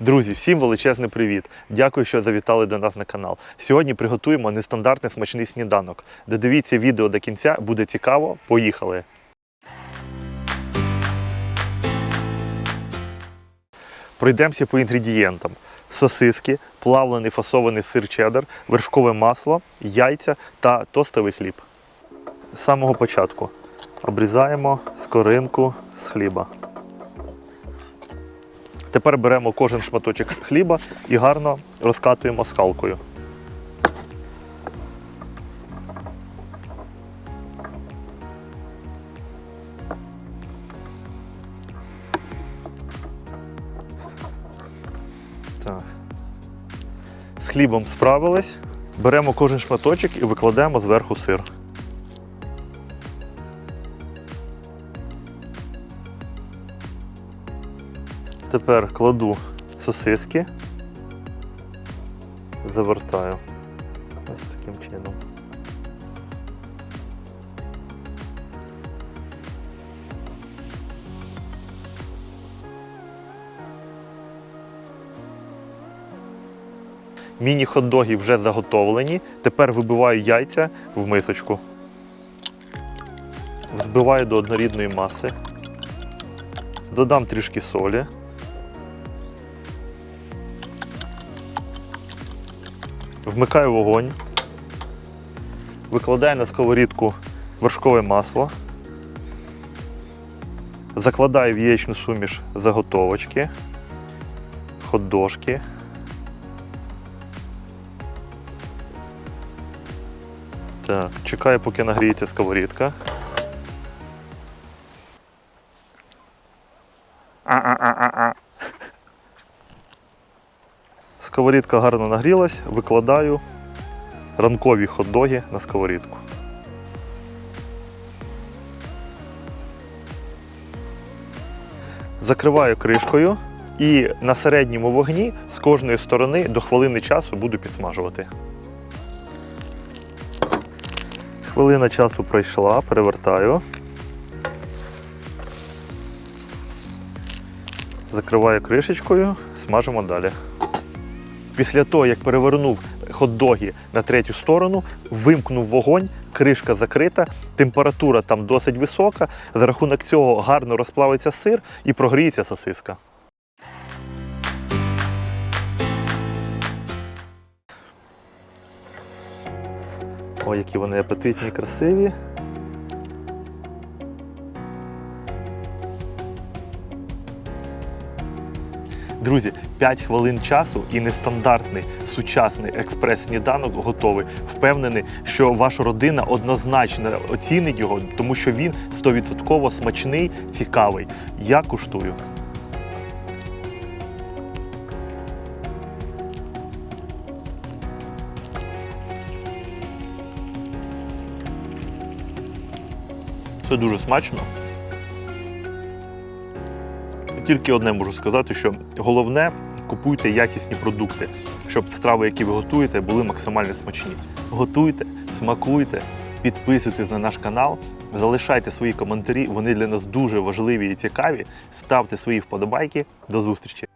Друзі, всім величезний привіт! Дякую, що завітали до нас на канал. Сьогодні приготуємо нестандартний смачний сніданок. Додивіться відео до кінця, буде цікаво. Поїхали! Пройдемося по інгредієнтам: сосиски, плавлений фасований сир чеддер, вершкове масло, яйця та тостовий хліб. З самого початку обрізаємо скоринку з хліба. Тепер беремо кожен шматочок хліба і гарно розкатуємо скалкою. З хлібом справились. Беремо кожен шматочок і викладаємо зверху сир. Тепер кладу сосиски, завертаю ось таким чином. Міні-хот-доги вже заготовлені. Тепер вибиваю яйця в мисочку. Взбиваю до однорідної маси. Додам трішки солі. Вмикаю вогонь. Викладаю на сковорідку вершкове масло. Закладаю в яєчну суміш заготовочки, хот-дошки. Так, чекаю, поки нагріється сковорідка. А-а-а-а-а. Сковорідка гарно нагрілась, викладаю ранкові хот-доги на сковорідку. Закриваю кришкою і на середньому вогні з кожної сторони до хвилини часу буду підсмажувати. Хвилина часу пройшла, перевертаю. Закриваю кришечкою, смажимо далі. Після того, як перевернув хот-доги на третю сторону, вимкнув вогонь, кришка закрита, температура там досить висока. За рахунок цього гарно розплавиться сир і прогріється сосиска. Ой, які вони апетитні красиві. Друзі, 5 хвилин часу і нестандартний сучасний експрес-сніданок готовий. Впевнений, що ваша родина однозначно оцінить його, тому що він 100% смачний, цікавий. Я куштую. Це дуже смачно. Тільки одне можу сказати, що головне купуйте якісні продукти, щоб страви, які ви готуєте, були максимально смачні. Готуйте, смакуйте, підписуйтесь на наш канал, залишайте свої коментарі, вони для нас дуже важливі і цікаві. Ставте свої вподобайки. До зустрічі!